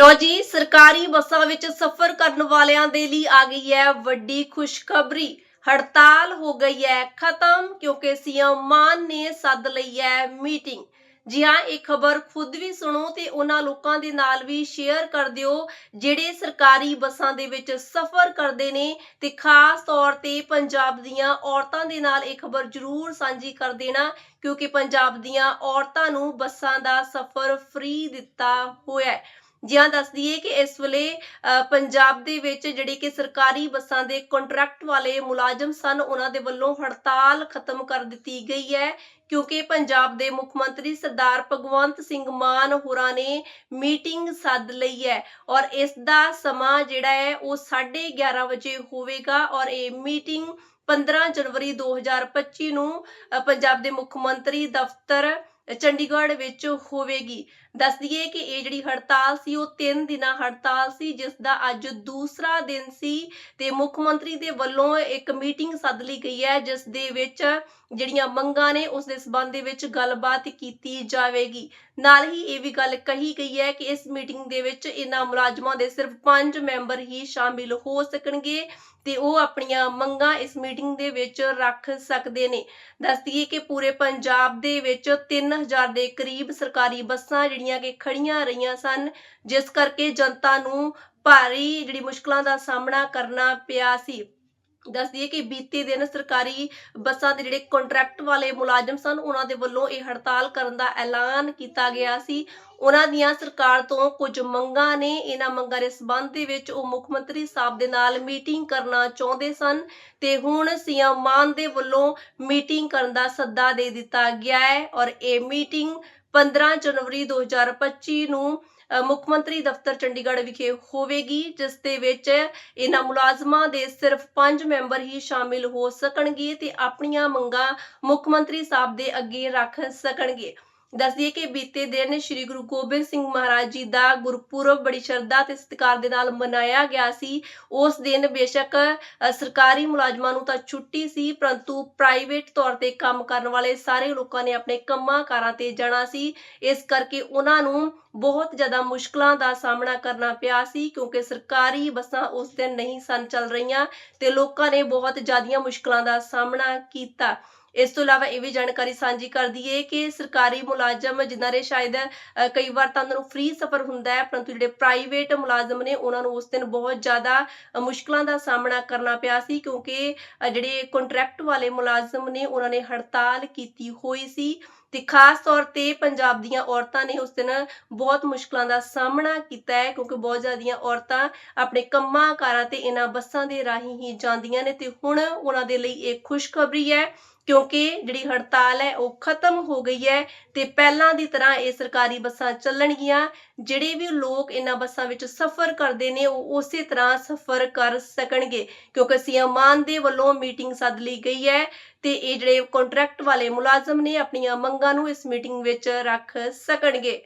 ਲੋ ਜੀ, ਸਰਕਾਰੀ ਬੱਸਾਂ ਵਿੱਚ ਸਫ਼ਰ ਕਰਨ ਵਾਲਿਆਂ ਦੇ ਲਈ ਆ ਗਈ ਹੈ ਵੱਡੀ ਖੁਸ਼ਖਬਰੀ। ਹੜਤਾਲ ਹੋ ਗਈ ਹੈ, ਖਤਮ, ਕਿਉਂਕਿ ਸੀਐਮ ਮਾਨ ਨੇ ਸੱਦ ਲਈ ਹੈ ਮੀਟਿੰਗ। ਜੀ ਹਾਂ, ਇਹ ਖਬਰ ਖੁਦ ਵੀ ਸੁਣੋ ਤੇ ਉਹਨਾਂ ਲੋਕਾਂ ਦੇ ਨਾਲ ਵੀ ਸ਼ੇਅਰ ਕਰ ਦਿਓ, ਜਿਹੜੇ ਸਰਕਾਰੀ ਬੱਸਾਂ ਦੇ ਵਿੱਚ ਸਫ਼ਰ ਕਰਦੇ ਨੇ ਤੇ ਖਾਸ ਤੌਰ ਤੇ ਪੰਜਾਬ ਦੀਆਂ ਔਰਤਾਂ ਦੇ ਨਾਲ ਇਹ ਖਬਰ ਜ਼ਰੂਰ ਸਾਂਝੀ ਕਰ ਦੇਣਾ, ਕਿਉਂਕਿ ਪੰਜਾਬ ਦੀਆਂ ਔਰਤਾਂ ਨੂੰ ਬੱਸਾਂ ਦਾ ਸਫ਼ਰ ਫ੍ਰੀ ਦਿੱਤਾ ਹੋਇਆ ਹੈ। ਜਿਹਾਂ ਦੱਸ ਦਈਏ ਕਿ ਇਸ ਵੇਲੇ ਪੰਜਾਬ ਦੇ ਵਿੱਚ ਜਿਹੜੇ ਕਿ ਸਰਕਾਰੀ ਬੱਸਾਂ ਦੇ ਕੰਟਰੈਕਟ ਵਾਲੇ ਮੁਲਾਜ਼ਮ ਸਨ, ਉਹਨਾਂ ਦੇ ਵੱਲੋਂ ਹੜਤਾਲ ਖਤਮ ਕਰ ਦਿੱਤੀ ਗਈ ਹੈ। ਕਿਉਂਕਿ ਪੰਜਾਬ ਦੇ ਮੁੱਖ ਮੰਤਰੀ ਸਰਦਾਰ ਭਗਵੰਤ ਸਿੰਘ ਮਾਨ ਹੋਰਾਂ ਨੇ ਮੀਟਿੰਗ ਸੱਦ ਲਈ ਹੈ ਔਰ ਇਸ ਦਾ ਸਮਾਂ ਜਿਹੜਾ ਹੈ, ਉਹ 11:30 ਵਜੇ ਹੋਵੇਗਾ ਔਰ ਇਹ ਮੀਟਿੰਗ 15 ਜਨਵਰੀ 2025 ਨੂੰ ਪੰਜਾਬ ਦੇ ਮੁੱਖ ਮੰਤਰੀ ਦਫ਼ਤਰ ਚੰਡੀਗੜ੍ਹ ਵਿੱਚ ਹੋਵੇਗੀ। ਦੱਸ ਦਈਏ ਕਿ ਇਹ ਜਿਹੜੀ ਹੜਤਾਲ ਸੀ, ਉਹ 3 ਦਿਨਾਂ ਹੜਤਾਲ ਸੀ, ਜਿਸ ਦਾ ਅੱਜ ਦੂਸਰਾ ਦਿਨ ਸੀ ਤੇ ਮੁੱਖ ਮੰਤਰੀ ਦੇ ਵੱਲੋਂ ਇੱਕ ਮੀਟਿੰਗ ਸੱਦ ਲਈ ਗਈ ਹੈ, ਜਿਸ ਦੇ ਵਿੱਚ ਜਿਹੜੀਆਂ ਮੰਗਾਂ ਨੇ, ਉਸ ਦੇ ਸਬੰਧ ਦੇ ਵਿੱਚ ਗੱਲਬਾਤ ਕੀਤੀ ਜਾਵੇਗੀ। ਨਾਲ ਹੀ ਇਹ ਵੀ ਗੱਲ ਕਹੀ ਗਈ ਹੈ ਕਿ ਇਸ ਮੀਟਿੰਗ ਦੇ ਵਿੱਚ ਇਹਨਾਂ ਮੁਲਾਜ਼ਮਾਂ ਦੇ ਸਿਰਫ 5 ਮੈਂਬਰ ਹੀ ਸ਼ਾਮਿਲ ਹੋ ਸਕਣਗੇ। ਤੇ ਉਹ ਆਪਣੀਆਂ ਮੰਗਾਂ ਇਸ ਮੀਟਿੰਗ ਦੇ ਵਿੱਚ ਰੱਖ ਸਕਦੇ ਨੇ। ਦੱਸ ਦਈਏ ਕਿ ਪੂਰੇ ਪੰਜਾਬ ਦੇ ਵਿੱਚ 3000 ਦੇ ਕਰੀਬ ਸਰਕਾਰੀ ਬੱਸਾਂ ਜਿਹੜੀਆਂ ਕਿ ਖੜੀਆਂ ਰਹੀਆਂ ਸਨ, ਜਿਸ ਕਰਕੇ ਜਨਤਾ ਨੂੰ ਭਾਰੀ ਜਿਹੜੀ ਮੁਸ਼ਕਲਾਂ ਦਾ ਸਾਹਮਣਾ ਕਰਨਾ ਪਿਆ ਸੀ। ਦੱਸ ਦਈਏ ਕਿ ਬੀਤੇ ਦਿਨ ਸਰਕਾਰੀ ਬੱਸਾਂ ਦੇ ਜਿਹੜੇ ਕੰਟਰੈਕਟ ਵਾਲੇ ਮੁਲਾਜ਼ਮ ਸਨ, ਉਹਨਾਂ ਦੇ ਵੱਲੋਂ ਇਹ ਹੜਤਾਲ ਕਰਨ ਦਾ ਐਲਾਨ ਕੀਤਾ ਗਿਆ ਸੀ। ਉਹਨਾਂ ਦੀਆਂ ਸਰਕਾਰ ਤੋਂ ਕੁਝ ਮੰਗਾਂ ਨੇ। ਇਹਨਾਂ ਮੰਗਾਂ ਦੇ ਸਬੰਧ ਦੇ ਵਿੱਚ ਉਹ ਮੁੱਖ ਮੰਤਰੀ ਸਾਹਿਬ ਦੇ ਨਾਲ ਮੀਟਿੰਗ ਕਰਨਾ ਚਾਹੁੰਦੇ ਸਨ ਤੇ ਹੁਣ ਸੀਐਮ ਮਾਨ ਦੇ ਵੱਲੋਂ ਮੀਟਿੰਗ ਕਰਨ ਦਾ ਸੱਦਾ ਦੇ ਦਿੱਤਾ ਗਿਆ ਹੈ ਔਰ ਇਹ ਮੀਟਿੰਗ 15 ਜਨਵਰੀ 2025 ਨੂੰ ਮੁੱਖ ਮੰਤਰੀ ਦਫ਼ਤਰ ਚੰਡੀਗੜ੍ਹ ਵਿਖੇ ਹੋਵੇਗੀ, ਜਿਸ ਦੇ ਵਿੱਚ ਇਹਨਾਂ ਮੁਲਾਜ਼ਮਾਂ ਦੇ ਸਿਰਫ 5 ਮੈਂਬਰ ਹੀ ਸ਼ਾਮਿਲ ਹੋ ਸਕਣਗੇ ਤੇ ਆਪਣੀਆਂ ਮੰਗਾਂ ਮੁੱਖ ਮੰਤਰੀ ਸਾਹਿਬ ਦੇ ਅੱਗੇ ਰੱਖ ਸਕਣਗੇ। ਦੱਸ ਦਈਏ ਕਿ ਬੀਤੇ ਦਿਨ ਸ੍ਰੀ ਗੁਰੂ ਗੋਬਿੰਦ ਸਿੰਘ ਮਹਾਰਾਜ ਜੀ ਦਾ ਗੁਰਪੁਰਬ ਬੜੀ ਸ਼ਰਧਾ ਤੇ ਸਤਿਕਾਰ ਦੇ ਨਾਲ ਮਨਾਇਆ ਗਿਆ ਸੀ। ਉਸ ਦਿਨ ਬੇਸ਼ੱਕ ਸਰਕਾਰੀ ਮੁਲਾਜ਼ਮਾਂ ਨੂੰ ਤਾਂ ਛੁੱਟੀ ਸੀ, ਪਰੰਤੂ ਪ੍ਰਾਈਵੇਟ ਤੌਰ ਤੇ ਕੰਮ ਕਰਨ ਵਾਲੇ ਸਾਰੇ ਲੋਕਾਂ ਨੇ ਆਪਣੇ ਕੰਮਾਂ ਕਾਰਾਂ ਤੇ ਜਾਣਾ ਸੀ। ਇਸ ਕਰਕੇ ਉਹਨਾਂ ਨੂੰ ਬਹੁਤ ਜ਼ਿਆਦਾ ਮੁਸ਼ਕਲਾਂ ਦਾ ਸਾਹਮਣਾ ਕਰਨਾ ਪਿਆ ਸੀ, ਕਿਉਂਕਿ ਸਰਕਾਰੀ ਬੱਸਾਂ ਉਸ ਦਿਨ ਨਹੀਂ ਸਨ ਚੱਲ ਰਹੀਆਂ ਤੇ ਲੋਕਾਂ ਨੇ ਬਹੁਤ ਜ਼ਿਆਦੀਆਂ ਮੁਸ਼ਕਲਾਂ ਦਾ ਸਾਹਮਣਾ ਕੀਤਾ। ਇਸ ਤੋਂ ਇਲਾਵਾ ਇਹ ਵੀ ਜਾਣਕਾਰੀ ਸਾਂਝੀ ਕਰਦੀ ਦਈਏ ਕਿ ਸਰਕਾਰੀ ਮੁਲਾਜ਼ਮ ਜਿਨ੍ਹਾਂ ਦੇ ਸ਼ਾਇਦ ਕਈ ਵਾਰ ਤਾਂ ਉਹਨਾਂ ਨੂੰ ਫ੍ਰੀ ਸਫ਼ਰ ਹੁੰਦਾ ਹੈ, ਪਰੰਤੂ ਜਿਹੜੇ ਪ੍ਰਾਈਵੇਟ ਮੁਲਾਜ਼ਮ ਨੇ ਉਹਨਾਂ ਨੂੰ ਉਸ ਦਿਨ ਬਹੁਤ ਜ਼ਿਆਦਾ ਮੁਸ਼ਕਲਾਂ ਦਾ ਸਾਹਮਣਾ ਕਰਨਾ ਪਿਆ ਸੀ ਕਿਉਂਕਿ ਜਿਹੜੇ ਕੰਟਰੈਕਟ ਵਾਲੇ ਮੁਲਾਜ਼ਮ ਨੇ ਉਹਨਾਂ ਨੇ ਹੜਤਾਲ ਕੀਤੀ ਹੋਈ ਸੀ ਤੇ ਖਾਸ ਤੌਰ ਤੇ ਪੰਜਾਬ ਦੀਆਂ ਔਰਤਾਂ ਨੇ ਉਸ ਦਿਨ ਬਹੁਤ ਮੁਸ਼ਕਲਾਂ ਦਾ ਸਾਹਮਣਾ ਕੀਤਾ ਹੈ ਕਿਉਂਕਿ ਬਹੁਤ ਜ਼ਿਆਦੀਆਂ ਔਰਤਾਂ ਆਪਣੇ ਕੰਮਾਂ ਕਾਰਾਂ ਤੇ ਇਹਨਾਂ ਬੱਸਾਂ ਦੇ ਰਾਹੀਂ ਹੀ ਜਾਂਦੀਆਂ ਨੇ ਤੇ ਹੁਣ ਉਹਨਾਂ ਦੇ ਲਈ ਇਹ ਖੁਸ਼ਖਬਰੀ ਹੈ। ਕਿਉਂਕਿ ਜਿਹੜੀ ਹੜਤਾਲ ਹੈ ਉਹ ਖਤਮ ਹੋ ਗਈ ਹੈ ਤੇ ਪਹਿਲਾਂ ਦੀ ਤਰ੍ਹਾਂ ਇਹ ਸਰਕਾਰੀ ਬੱਸਾਂ ਚੱਲਣਗੀਆਂ, ਜਿਹੜੇ ਵੀ ਲੋਕ ਇਹਨਾਂ ਬੱਸਾਂ ਵਿੱਚ ਸਫ਼ਰ ਕਰਦੇ ਨੇ ਉਹ ਉਸੇ ਤਰ੍ਹਾਂ ਸਫ਼ਰ ਕਰ ਸਕਣਗੇ, ਕਿਉਂਕਿ ਸੀਐਮ ਮਾਨ ਦੇ ਵੱਲੋਂ ਮੀਟਿੰਗ ਸੱਦ ਲਈ ਗਈ ਹੈ ਤੇ ਇਹ ਜਿਹੜੇ ਕੰਟਰੈਕਟ ਵਾਲੇ ਮੁਲਾਜ਼ਮ ਨੇ ਆਪਣੀਆਂ ਮੰਗਾਂ ਨੂੰ ਇਸ ਮੀਟਿੰਗ ਵਿੱਚ ਰੱਖ ਸਕਣਗੇ।